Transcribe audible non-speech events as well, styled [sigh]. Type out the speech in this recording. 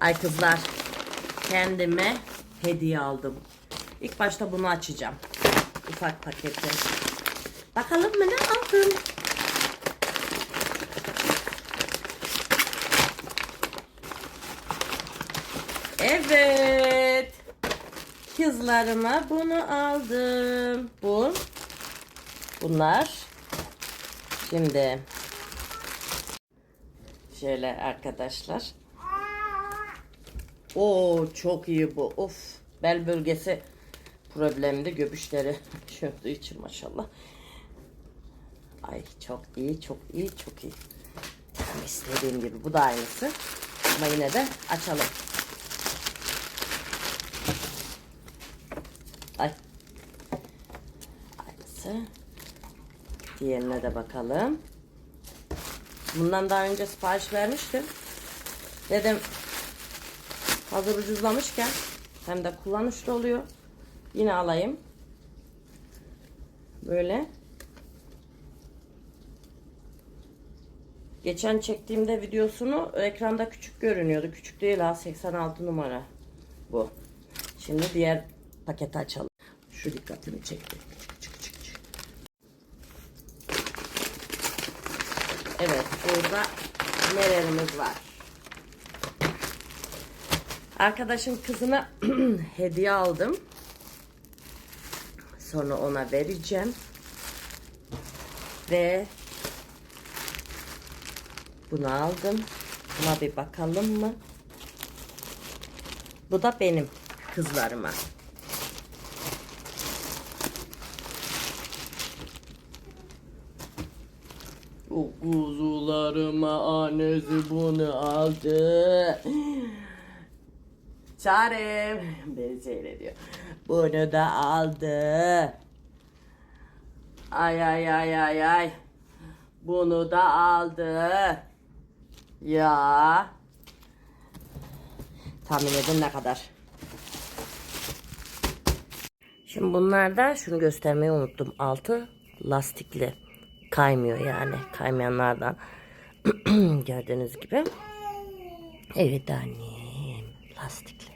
Ay kızlar kendime hediye aldım. İlk başta bunu açacağım. Ufak paketi. Bakalım mı ne aldım? Evet. Kızlarıma bunu aldım. Bu. Bunlar. Şimdi şöyle arkadaşlar. Oo çok iyi bu. Of. Bel bölgesi problemli göbüşleri [laughs] şöyle için maşallah. Ay çok iyi, çok iyi, çok iyi. Tam istediğim gibi. Bu da aynısı. Ama yine de açalım. Ay. Aynısı. Diğerine de bakalım. Bundan daha önce sipariş vermiştim. Dedim hazır ucuzlamışken hem de kullanışlı oluyor. Yine alayım. Böyle. Geçen çektiğimde videosunu ekranda küçük görünüyordu. Küçük değil ha 86 numara bu. Şimdi diğer paketi açalım. Şu dikkatimi çekti. Çık çık çık. Evet burada nelerimiz var. Arkadaşın kızına [clears throat] hediye aldım. Sonra ona vereceğim. Ve bunu aldım. Buna bir bakalım mı? Bu da benim kızlarıma. O kuzularıma annesi bunu aldı. Çarem beni seyrediyor. Bunu da aldı. Ay ay ay ay ay. Bunu da aldı. Ya. Tahmin edin ne kadar. Şimdi bunlarda şunu göstermeyi unuttum. Altı lastikli. Kaymıyor yani. Kaymayanlardan. [clears throat] Gördüğünüz gibi. Evet annem. Lastikli.